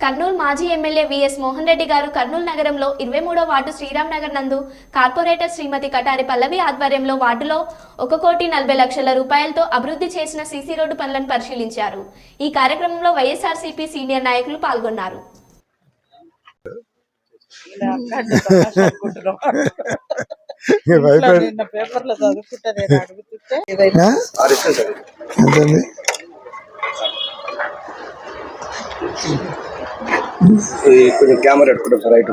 కర్నూలు మాజీ MLA VS Mohan Reddy గారు కర్నూలు నగరంలో ఇరవై మూడో వార్డు శ్రీరామ్ నగర్ నందు కార్పొరేటర్ శ్రీమతి కటారి పల్లవి ఆధ్వర్యంలో వార్డులో ఒక కోటి నలభై లక్షల రూపాయలతో అభివృద్ధి చేసిన సీసీ రోడ్డు పనులను పరిశీలించారు. ఈ కార్యక్రమంలో వైఎస్ఆర్సీపీ సీనియర్ నాయకులు పాల్గొన్నారు. పేపర్లో కొంచెం కెమెరా పెట్టుకుంటాం సార్ రైట్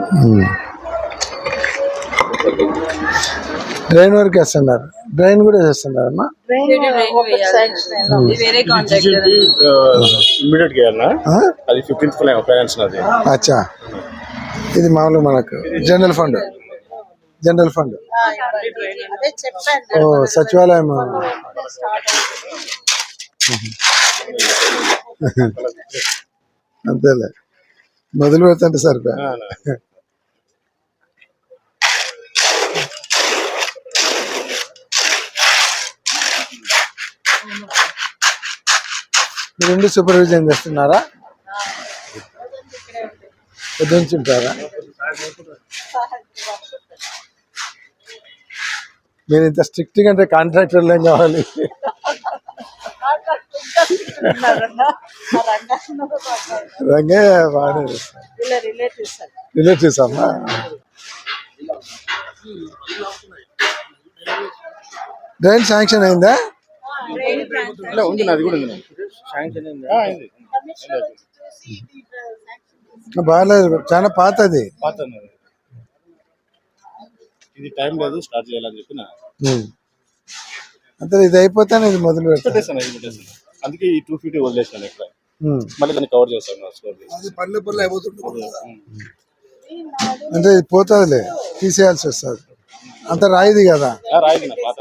డ్రైన్ వరకు వేస్తున్నారు డ్రైన్ కూడా వేస్తున్నారు అమ్మా ఇమ్మీడియట్గా? అది ఫిఫ్టీన్త్ ఫైనాన్స్ అది అచ్చా. ఇది మామూలుగా మనకు జనరల్ ఫండ్ జనరల్ ఫండ్ ఓ సచివాలయం. అంతేలే. మొదలు పెడుతుంటే సరిపోయా మీరు సూపర్విజన్ చేస్తున్నారా? పొద్దుంచి ఉంటారా మీరు ఇంత స్ట్రిక్ట్గా అంటే కాంట్రాక్టర్లు ఏం కావాలి? రంగే బాగానే చేస్తారు. వీళ్ళ రిలేటివ్స్ అమ్మా. డ్రైన్ శాంక్షన్ అయిందా? ఉంది అది కూడా ఉంది శాంక్షన్ అయింది? బాగాలేదు. చాలా పాతది. ఇది టైం లేదు స్టార్ట్ చేయాలని చెప్పిన. అంతే ఇది అయిపోతేనే ఇది మొదలు పెడతాను అందుకే ఈ టూ ఫిఫ్టీ వదిలేసాను ఇక్కడ ఉమ్. మళ్ళీ దాన్ని కవర్ చేస్తాను స్టోర్ అంటే ఇది పోతుందిలే తీసేయాల్సి వస్తుంది. అంత రాయిది కదా? రాయింది నా పాత.